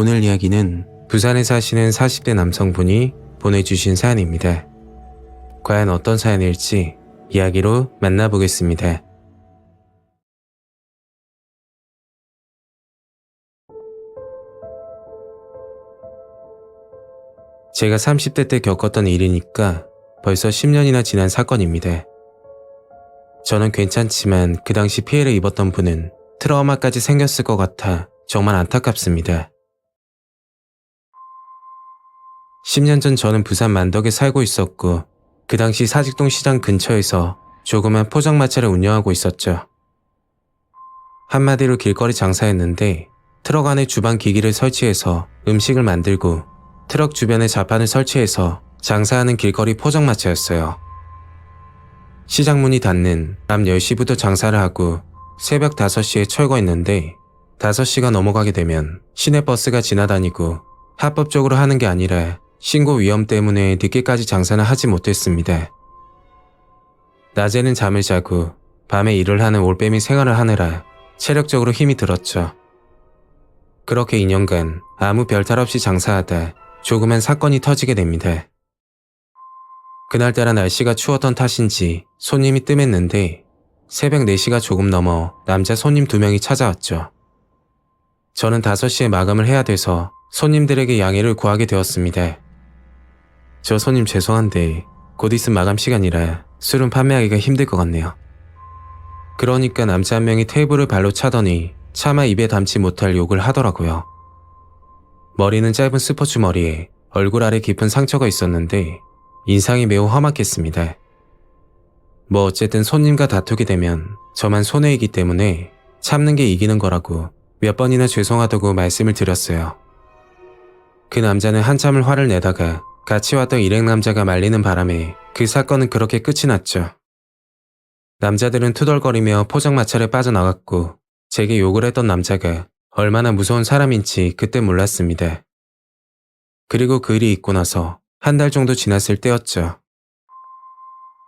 오늘 이야기는 부산에 사시는 40대 남성분이 보내주신 사연입니다. 과연 어떤 사연일지 이야기로 만나보겠습니다. 제가 30대 때 겪었던 일이니까 벌써 10년이나 지난 사건입니다. 저는 괜찮지만 그 당시 피해를 입었던 분은 트라우마까지 생겼을 것 같아 정말 안타깝습니다. 10년 전 저는 부산 만덕에 살고 있었고 그 당시 사직동 시장 근처에서 조그만 포장마차를 운영하고 있었죠. 한마디로 길거리 장사였는데 트럭 안에 주방 기기를 설치해서 음식을 만들고 트럭 주변에 자판을 설치해서 장사하는 길거리 포장마차였어요. 시장 문이 닫는 밤 10시부터 장사를 하고 새벽 5시에 철거했는데 5시가 넘어가게 되면 시내버스가 지나다니고 합법적으로 하는 게 아니라 신고 위험 때문에 늦게까지 장사는 하지 못했습니다. 낮에는 잠을 자고 밤에 일을 하는 올빼미 생활을 하느라 체력적으로 힘이 들었죠. 그렇게 2년간 아무 별탈 없이 장사하다 조그만 사건이 터지게 됩니다. 그날따라 날씨가 추웠던 탓인지 손님이 뜸했는데 새벽 4시가 조금 넘어 남자 손님 두 명이 찾아왔죠. 저는 5시에 마감을 해야 돼서 손님들에게 양해를 구하게 되었습니다. 저 손님 죄송한데 곧 있으면 마감 시간이라 술은 판매하기가 힘들 것 같네요. 그러니까 남자 한 명이 테이블을 발로 차더니 차마 입에 담지 못할 욕을 하더라고요. 머리는 짧은 스포츠 머리에 얼굴 아래 깊은 상처가 있었는데 인상이 매우 험악했습니다. 뭐 어쨌든 손님과 다투게 되면 저만 손해이기 때문에 참는 게 이기는 거라고 몇 번이나 죄송하다고 말씀을 드렸어요. 그 남자는 한참을 화를 내다가 같이 왔던 일행 남자가 말리는 바람에 그 사건은 그렇게 끝이 났죠. 남자들은 투덜거리며 포장마차를 빠져나갔고 제게 욕을 했던 남자가 얼마나 무서운 사람인지 그때 몰랐습니다. 그리고 그 일이 있고 나서 한 달 정도 지났을 때였죠.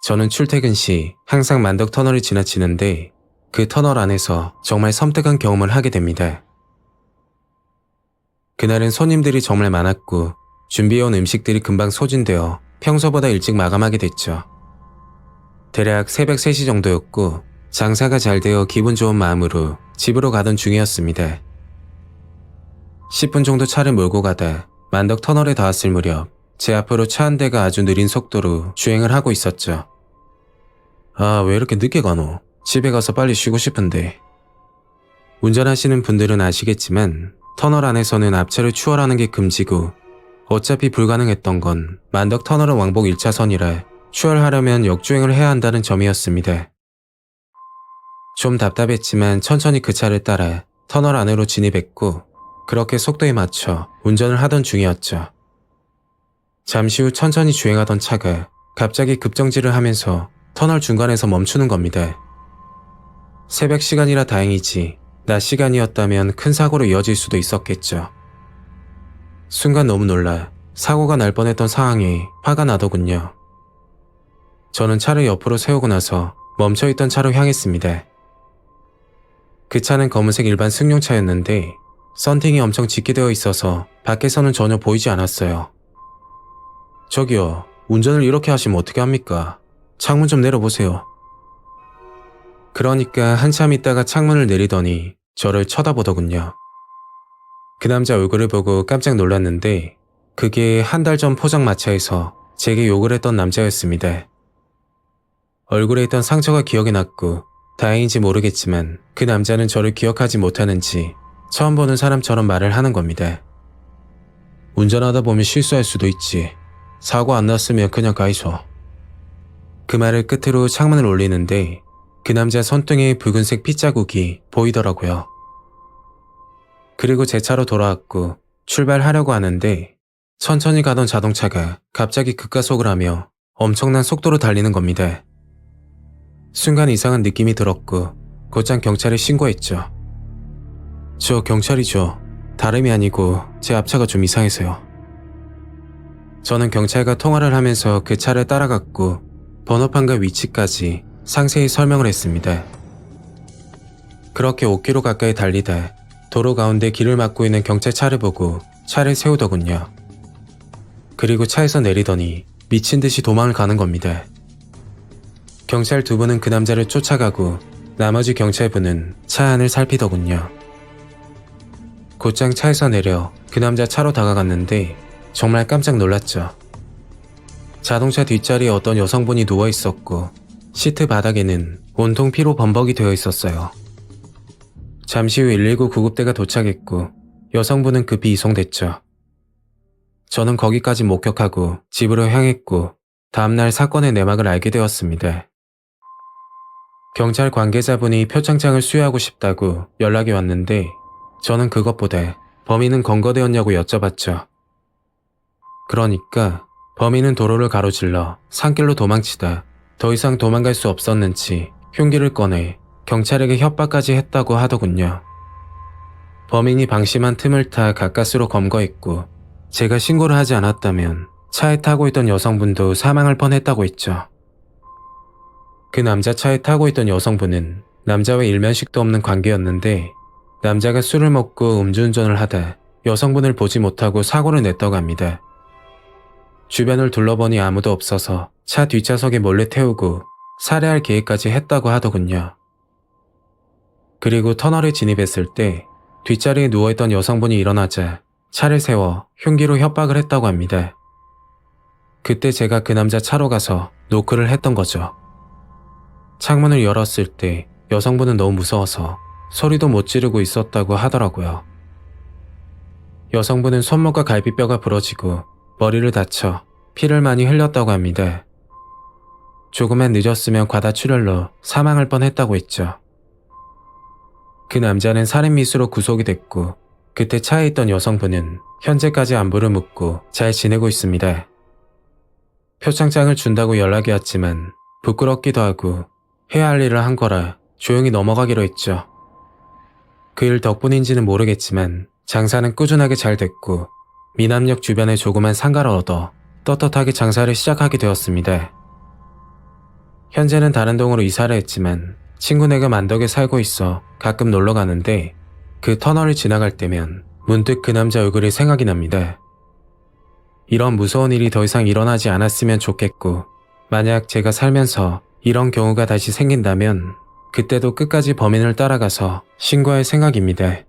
저는 출퇴근 시 항상 만덕 터널을 지나치는데 그 터널 안에서 정말 섬뜩한 경험을 하게 됩니다. 그날은 손님들이 정말 많았고 준비해온 음식들이 금방 소진되어 평소보다 일찍 마감하게 됐죠. 대략 새벽 3시 정도였고 장사가 잘 되어 기분 좋은 마음으로 집으로 가던 중이었습니다. 10분 정도 차를 몰고 가다 만덕 터널에 닿았을 무렵 제 앞으로 차 한 대가 아주 느린 속도로 주행을 하고 있었죠. 아, 왜 이렇게 늦게 가노? 집에 가서 빨리 쉬고 싶은데. 운전하시는 분들은 아시겠지만 터널 안에서는 앞차를 추월하는 게 금지고 어차피 불가능했던 건 만덕 터널은 왕복 1차선이라 추월하려면 역주행을 해야 한다는 점이었습니다. 좀 답답했지만 천천히 그 차를 따라 터널 안으로 진입했고 그렇게 속도에 맞춰 운전을 하던 중이었죠. 잠시 후 천천히 주행하던 차가 갑자기 급정지를 하면서 터널 중간에서 멈추는 겁니다. 새벽 시간이라 다행이지 낮 시간이었다면 큰 사고로 이어질 수도 있었겠죠. 순간 너무 놀라 사고가 날 뻔했던 상황에 화가 나더군요. 저는 차를 옆으로 세우고 나서 멈춰있던 차로 향했습니다. 그 차는 검은색 일반 승용차였는데 썬팅이 엄청 짙게 되어 있어서 밖에서는 전혀 보이지 않았어요. 저기요, 운전을 이렇게 하시면 어떻게 합니까? 창문 좀 내려보세요. 그러니까 한참 있다가 창문을 내리더니 저를 쳐다보더군요. 그 남자 얼굴을 보고 깜짝 놀랐는데 그게 한 달 전 포장마차에서 제게 욕을 했던 남자였습니다. 얼굴에 있던 상처가 기억이 났고 다행인지 모르겠지만 그 남자는 저를 기억하지 못하는지 처음 보는 사람처럼 말을 하는 겁니다. 운전하다 보면 실수할 수도 있지. 사고 안 났으면 그냥 가이소. 그 말을 끝으로 창문을 올리는데 그 남자 손등에 붉은색 핏자국이 보이더라고요. 그리고 제 차로 돌아왔고 출발하려고 하는데 천천히 가던 자동차가 갑자기 급가속을 하며 엄청난 속도로 달리는 겁니다. 순간 이상한 느낌이 들었고 곧장 경찰에 신고했죠. 저 경찰이죠. 다름이 아니고 제 앞차가 좀 이상해서요. 저는 경찰과 통화를 하면서 그 차를 따라갔고 번호판과 위치까지 상세히 설명을 했습니다. 그렇게 5km 가까이 달리다 도로 가운데 길을 막고 있는 경찰 차를 보고 차를 세우더군요. 그리고 차에서 내리더니 미친 듯이 도망을 가는 겁니다. 경찰 두 분은 그 남자를 쫓아가고 나머지 경찰분은 차 안을 살피더군요. 곧장 차에서 내려 그 남자 차로 다가갔는데 정말 깜짝 놀랐죠. 자동차 뒷자리에 어떤 여성분이 누워 있었고 시트 바닥에는 온통 피로 범벅이 되어 있었어요. 잠시 후 119 구급대가 도착했고 여성분은 급히 이송됐죠. 저는 거기까지 목격하고 집으로 향했고 다음날 사건의 내막을 알게 되었습니다. 경찰 관계자분이 표창장을 수여하고 싶다고 연락이 왔는데 저는 그것보다 범인은 검거되었냐고 여쭤봤죠. 그러니까 범인은 도로를 가로질러 산길로 도망치다 더 이상 도망갈 수 없었는지 흉기를 꺼내 경찰에게 협박까지 했다고 하더군요. 범인이 방심한 틈을 타 가까스로 검거했고 제가 신고를 하지 않았다면 차에 타고 있던 여성분도 사망할 뻔했다고 했죠. 그 남자 차에 타고 있던 여성분은 남자와 일면식도 없는 관계였는데 남자가 술을 먹고 음주운전을 하다 여성분을 보지 못하고 사고를 냈다고 합니다. 주변을 둘러보니 아무도 없어서 차 뒷좌석에 몰래 태우고 살해할 계획까지 했다고 하더군요. 그리고 터널에 진입했을 때 뒷자리에 누워있던 여성분이 일어나자 차를 세워 흉기로 협박을 했다고 합니다. 그때 제가 그 남자 차로 가서 노크를 했던 거죠. 창문을 열었을 때 여성분은 너무 무서워서 소리도 못 지르고 있었다고 하더라고요. 여성분은 손목과 갈비뼈가 부러지고 머리를 다쳐 피를 많이 흘렸다고 합니다. 조금만 늦었으면 과다출혈로 사망할 뻔했다고 했죠. 그 남자는 살인미수로 구속이 됐고 그때 차에 있던 여성분은 현재까지 안부를 묻고 잘 지내고 있습니다. 표창장을 준다고 연락이 왔지만 부끄럽기도 하고 해야 할 일을 한 거라 조용히 넘어가기로 했죠. 그 일 덕분인지는 모르겠지만 장사는 꾸준하게 잘 됐고 미남역 주변에 조그만 상가를 얻어 떳떳하게 장사를 시작하게 되었습니다. 현재는 다른 동으로 이사를 했지만 친구네가 만덕에 살고 있어 가끔 놀러 가는데 그 터널을 지나갈 때면 문득 그 남자 얼굴이 생각이 납니다. 이런 무서운 일이 더 이상 일어나지 않았으면 좋겠고 만약 제가 살면서 이런 경우가 다시 생긴다면 그때도 끝까지 범인을 따라가서 신고할 생각입니다.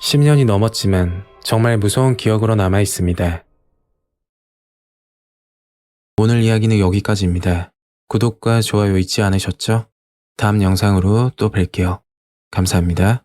10년이 넘었지만 정말 무서운 기억으로 남아 있습니다. 오늘 이야기는 여기까지입니다. 구독과 좋아요 잊지 않으셨죠? 다음 영상으로 또 뵐게요. 감사합니다.